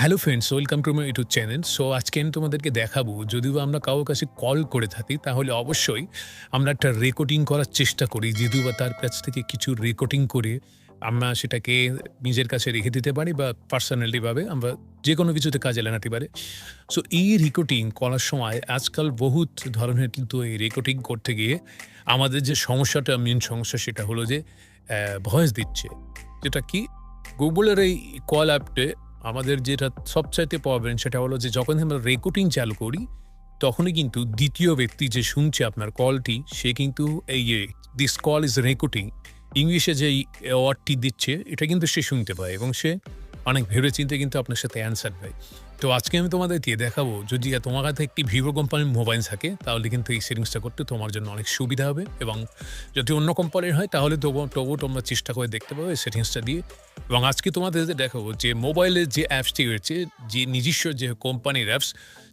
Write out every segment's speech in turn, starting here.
Hello friends welcome to my YouTube channel so আজকে আমি তোমাদেরকে দেখাবো, যদিও আমরা কারোর কাছে কল করে থাকি, তাহলে অবশ্যই আমরা একটা রেকর্ডিং করার চেষ্টা করি, যদিও বা তার কাছ থেকে কিছু রেকর্ডিং করে আমরা সেটাকে নিজের কাছে রেখে দিতে পারি বা পার্সোনালিভাবে আমরা যে কোনো কিছুতে কাজে লাগাতে পারি। সো এই রেকর্ডিং করার সময় আজকাল বহুত ধরনের কিন্তু এই রেকর্ডিং করতে গিয়ে আমাদের যে সমস্যাটা মেন সমস্যা সেটা হলো যে ভয়েস দিচ্ছে। যেটা কি গুগলের এই কল অ্যাপটে আমাদের যেটা সবচাইতে পাবেন সেটা হলো যে যখন আমরা রেকর্ডিং চালু করি, তখনই কিন্তু দ্বিতীয় ব্যক্তি যে শুনছে আপনার কলটি সে কিন্তু এই দিস কল ইজ রেকর্ডিং ইংলিশে যে অ্যাওয়ার্ডটি দিচ্ছে, এটা কিন্তু সে শুনতে পায় এবং সে অনেক ভেবে চিন্তে কিন্তু আপনার সাথে অ্যান্সার পায় তো আজকে আমি তোমাদের দিয়ে দেখাবো, যদি তোমার কাছে একটি ভিভো কোম্পানির মোবাইল থাকে, তাহলে কিন্তু এই সেটিংসটা করতে তোমার জন্য অনেক সুবিধা হবে এবং যদি অন্য কোম্পানির হয়, তাহলে তবু, তবুও তোমরা চেষ্টা করে দেখতে পাবে এই সেটিংসটা দিয়ে। এবং আজকে তোমাদের দেখাবো, যে মোবাইলের যে অ্যাপসটি রয়েছে, যে নিজস্ব যে কোম্পানির অ্যাপস,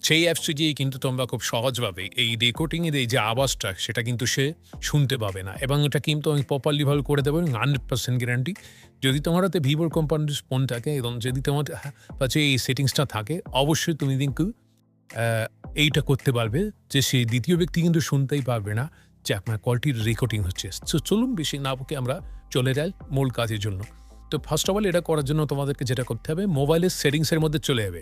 সেই অ্যাপসটি দিয়ে কিন্তু তোমরা খুব সহজভাবে এই রেকর্ডিংয়ের এই যে আওয়াজটা, সেটা কিন্তু সে শুনতে পাবে না। এবং এটা কিন্তু আমি প্রপারলি প্রপারলিভাবে করে দেবো, এবং হান্ড্রেড পার্সেন্ট গ্যারান্টি যদি তোমার হাতে ভিভোর কোম্পানির ফোন থাকে, এবং যদি তোমার কাছে এই সেটিংসটা থাকে অবশ্যই তুমি কিন্তু এইটা করতে পারবে যে সেই দ্বিতীয় ব্যক্তি কিন্তু শুনতেই পারবে না যে আপনার কলটির রেকর্ডিং হচ্ছে। সো চলুন বেশি না বকে আমরা চলে যাই মূল কাজের জন্য। তো ফার্স্ট অফ অল এটা করার জন্য তোমাদেরকে যেটা করতে হবে মোবাইলের সেটিংসের মধ্যে চলে যাবে।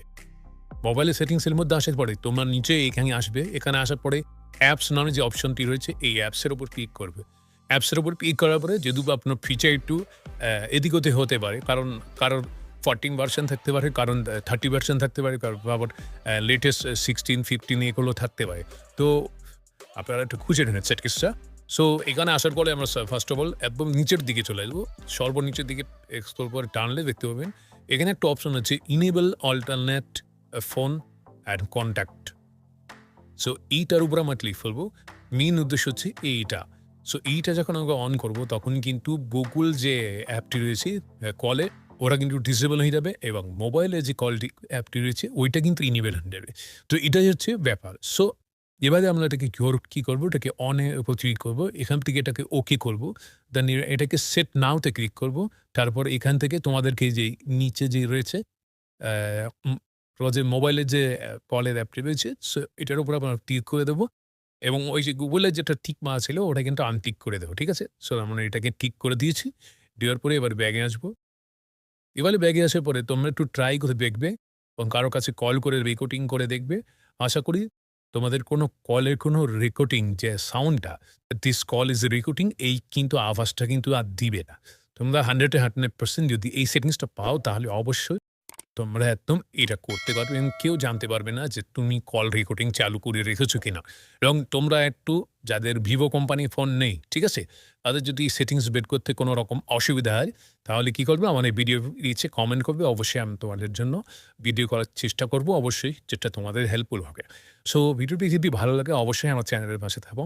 মোবাইলের সেটিংসের মধ্যে আসার পরে তোমরা নিচে এখানে আসবে এখানে আসার পরে অ্যাপস নামে যে অপশনটি রয়েছে এই অ্যাপসের উপর ক্লিক করবে। অ্যাপসের উপর ক্লিক করার পরে যদি আপনার ফিচার একটু আহ, এদিক ওতে হতে পারে কারণ কারোর ফোরটিন ভার্সন থাকতে পারে, কারণ থার্টি ভার্সন থাকতে পারে, কারণ আবার লেটেস্ট সিক্সটিন ফিফটিন এগুলো থাকতে পারে। তো আপনারা একটু খুঁজে নেন সেটকিসটা সো এখানে আসার পরে আমরা ফার্স্ট অফ অল একদম নিচের দিকে চলে আসব। সর্বনিচের দিকে এক্সপ্লোর করে টানলে দেখতে পাবেন, এখানে একটা অপশন আছে enable alternate phone and contact so এইটার উপর আমরা ক্লিক করব। মেন উদ্দেশ্য হচ্ছে এইটা। সো এইটা যখন আমরা অন করব, তখন কিন্তু গুগল যে অ্যাপটি রয়েছে কলে ওরা কিন্তু ডিসেবল হয়ে যাবে এবং মোবাইলে যে কলটি অ্যাপটি রয়েছে, ওইটা কিন্তু ইনেবল হয়ে যাবে। তো এটাই হচ্ছে ব্যাপার। সো এবারে আমরা এটাকে কিওর- কী করব? এটাকে অনে উপর ক্লিক করব, এখান থেকে এটাকে ওকে করব দেন এটাকে সেট নাওতে ক্লিক করব, তারপর এখান থেকে তোমাদেরকে যে নিচে যে রয়েছে যে মোবাইলের যে কলের অ্যাপটি রয়েছে সো এটার উপর আমরা ক্লিক করে দেবো এবং ওই যে গুগলের যেটা ঠিক মা ছিল, ওটা কিন্তু আনটিক করে দেবো, ঠিক আছে? সো আমরা এটাকে ঠিক করে দিয়েছি, দেওয়ার পরে এবার ব্যাগে আসব। এবারে ব্যাগে আসার পরে তোমরা একটু ট্রাই করে দেখবে এবং কারও কাছে কল করে রেকর্ডিং করে দেখবে। আশা করি তোমাদের কোনো কলের কোনো রেকর্ডিং যে সাউন্ডটা দিস কল ইজ রেকর্ডিং এই কিন্তু আওয়াজটা কিন্তু আর দিবে না। তোমরা হান্ড্রেডে হান্ড্রেড পার্সেন্ট যদি এই সেটিংসটা পাও তাহলে অবশ্যই তোমরা একদম এটা করতে পারবে এবং কেউ জানতে পারবে না যে তুমি কল রেকর্ডিং চালু করে রেখেছো কিনা। এবং তোমরা একটু যাদের ভিভো কোম্পানির ফোন নেই, ঠিক আছে? তাদের যদি সেটিংস বের করতে কোনো রকম অসুবিধা হয়, তাহলে কি করবে? এই ভিডিও নিচে কমেন্ট করবে। অবশ্যই আমি তোমাদের জন্য ভিডিও করার চেষ্টা করব। অবশ্যই যেটা তোমাদের হেল্পফুল হবে। সো ভিডিওটি যদি ভালো লাগে, অবশ্যই আমার চ্যানেলের পাশে থাকো।